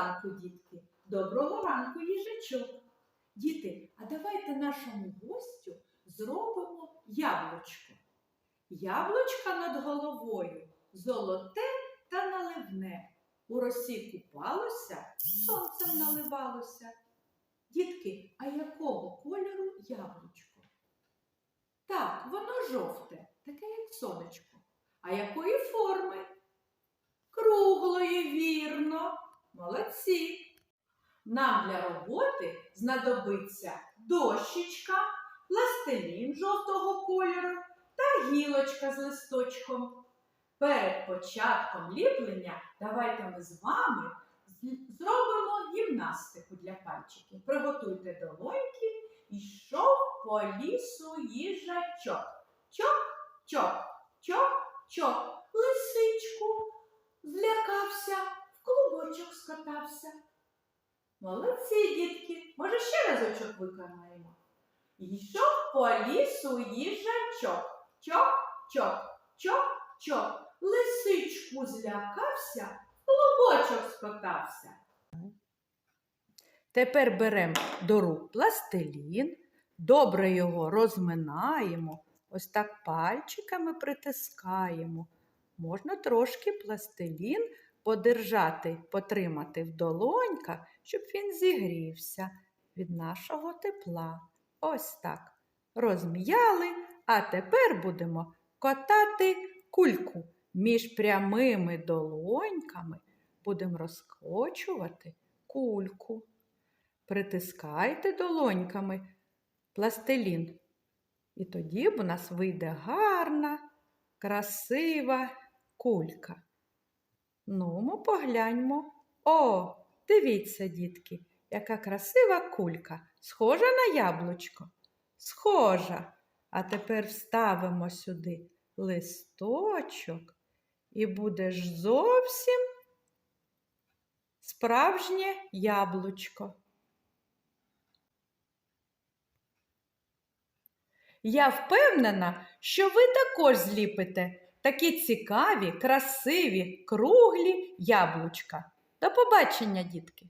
ранку, дітки! Доброго ранку, їжачок! Діти, а давайте нашому гостю зробимо яблучко. Яблучка над головою золоте та наливне. У росі купалося, сонцем наливалося. Дітки, а якого кольору яблучко? Так, воно жовте, таке як сонечко. А якої форми? Круглої. Молодці. Нам для роботи знадобиться дощечка, пластилін жовтого кольору та гілочка з листочком. Перед початком ліплення давайте ми з вами зробимо гімнастику для пальчиків. Приготуйте долоньки йшов по лісу їжачок. Чок, чок, чок, чок. Лисичку злякався, в клубочок скотався. Молодці, дітки. Може, ще разочок виконаємо. Йшов по лісу їжачок. Чок, чок, чок, чок. Лисичку злякався, клубочок скотався. Тепер беремо до рук пластилін, добре його розминаємо, ось так пальчиками притискаємо. Можна трошки пластилін подержати, потримати в долоньках, щоб він зігрівся від нашого тепла. Ось так. Розм'яли, а тепер будемо котати кульку. Між прямими долоньками будемо розкочувати кульку. Притискайте долоньками пластилін. І тоді в нас вийде гарна, красива кулька. Ну, погляньмо. О, дивіться, дітки, яка красива кулька. Схожа на яблучко? Схожа. А тепер вставимо сюди листочок, і буде ж зовсім справжнє яблучко. Я впевнена, що ви також зліпите такі цікаві, красиві, круглі яблучка. До побачення, дітки!